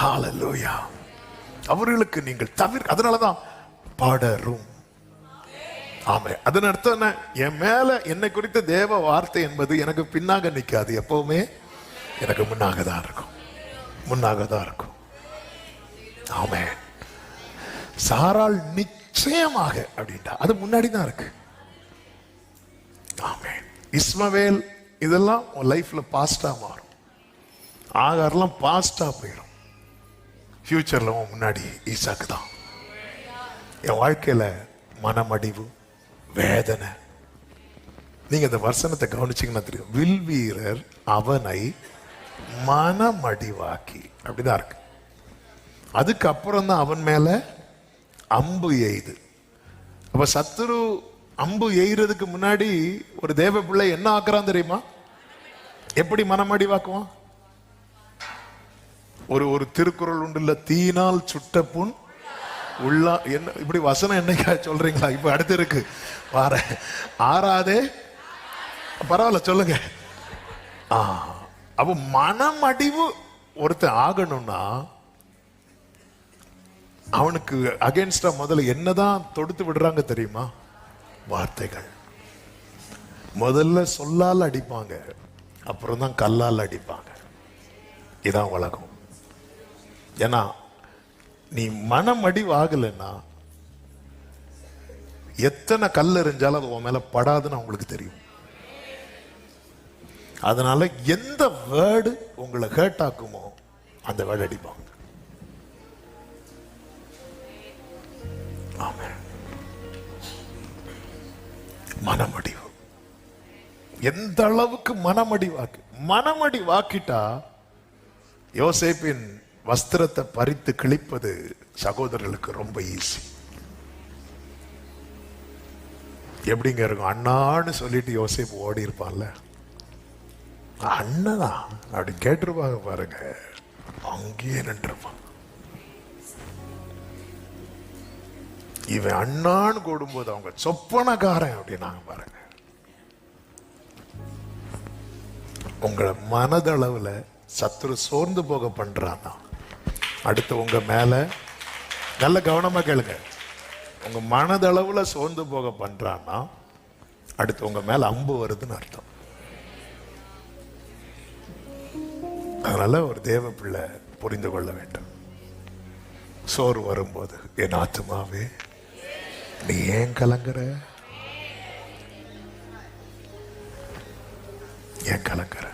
ஹாலலூயா அவர்களுக்கு நீங்கள் தவிர அதனாலதான் படரும். ஆமே. அதன் அர்த்தம் என்ன? என் மேல என்னை குறித்த தேவ வார்த்தை என்பது எனக்கு பின்னாக நிற்காது எப்பவுமே எனக்கு முன்னாக தான் இருக்கும். முன்னாக தான் இருக்கும். ஆமே. சாரால் நிச்சயமாக அப்படின்ட்டா அது முன்னாடி தான் இருக்கு. ஆமே. இஸ்மவேல் இதெல்லாம் உன் லைஃப்ல பாஸ்டா மாறும். ஆகாரெல்லாம் பாஸ்டா போயிடும் ஃப்யூச்சரில் உன் முன்னாடி ஈசாக்கு தான். என் வாழ்க்கையில் மனமடிவு வேதனை. நீங்கள் இந்த வர்சனத்தை கவனிச்சீங்கன்னா தெரியும். வில் வீரர் அவனை மனமடிவாக்கி. அப்படிதான் இருக்கு. அதுக்கப்புறம் தான் அவன் மேலே அம்பு எய்து. அப்போ சத்துரு அம்பு எய்கிறதுக்கு முன்னாடி ஒரு தேவ பிள்ளை என்ன ஆக்குறான் தெரியுமா? எப்படி மனமடிவாக்குவான்? ஒரு ஒரு திருக்குறள் உண்டுல்ல தீனால் சுட்ட புண். உள்ளா என்ன இப்படி வசனம் என்னைக்கா சொல்றீங்களா? இப்ப அடுத்து இருக்கு. வார ஆறாதே. பரவாயில்ல சொல்லுங்க. ஆ அப்ப மனமடிவு ஒருத்தன் ஆகணும்னா அவனுக்கு அகேன்ஸ்டா முதல்ல என்னதான் தொடுத்து விடுறாங்க தெரியுமா? வார்த்தைகள். முதல்ல சொல்லால் அடிப்பாங்க. அப்புறம் தான் கல்லால் அடிப்பாங்க. இதான் உலகம். ஏன்னா நீ மனமடிவாகலைன்னா எத்தனை கல் எறிஞ்சாலும் அது உன் மேல படாதுன்னு அவங்களுக்கு தெரியும். அதனால எந்த வேர்டு உங்களை ஹேர்ட் ஆக்குமோ அந்த வேர்டு அடிப்பாங்க. மனமடிவு. எந்த அளவுக்கு மனமடி வாக்கு மனமடி வாக்கிட்டா யோசேப்பின் வஸ்திரத்தை பறித்து கிழிப்பது சகோதரர்களுக்கு ரொம்ப ஈஸி எப்படிங்க இருக்கும்? அண்ணான்னு சொல்லிட்டு யோசிப்பு ஓடி இருப்பான்ல. அண்ணனா அப்படி கேட்டிருப்பாங்க பாருங்க. அங்கேயே நின்றுப்பான். இவன் அண்ணான்னு கூடும்போது அவங்க சொப்பனக்காரன் அப்படின்னாங்க பாருங்க. உங்களை மனதளவுல சத்துரு சோர்ந்து போக பண்றான்னா அடுத்து உங்க மேல நல்ல கவனமா கேளுங்க. உங்க மனதளவுல சோர்ந்து போக பண்றான்னா அடுத்து உங்க மேல அம்பு வருதுன்னு அர்த்தம். அதனால ஒரு தேவ பிள்ளை புரிந்து கொள்ள வேண்டும். சோறு வரும்போது என் ஆத்துமாவே நீ ஏன் கலங்குற? ஏன் கலங்குற?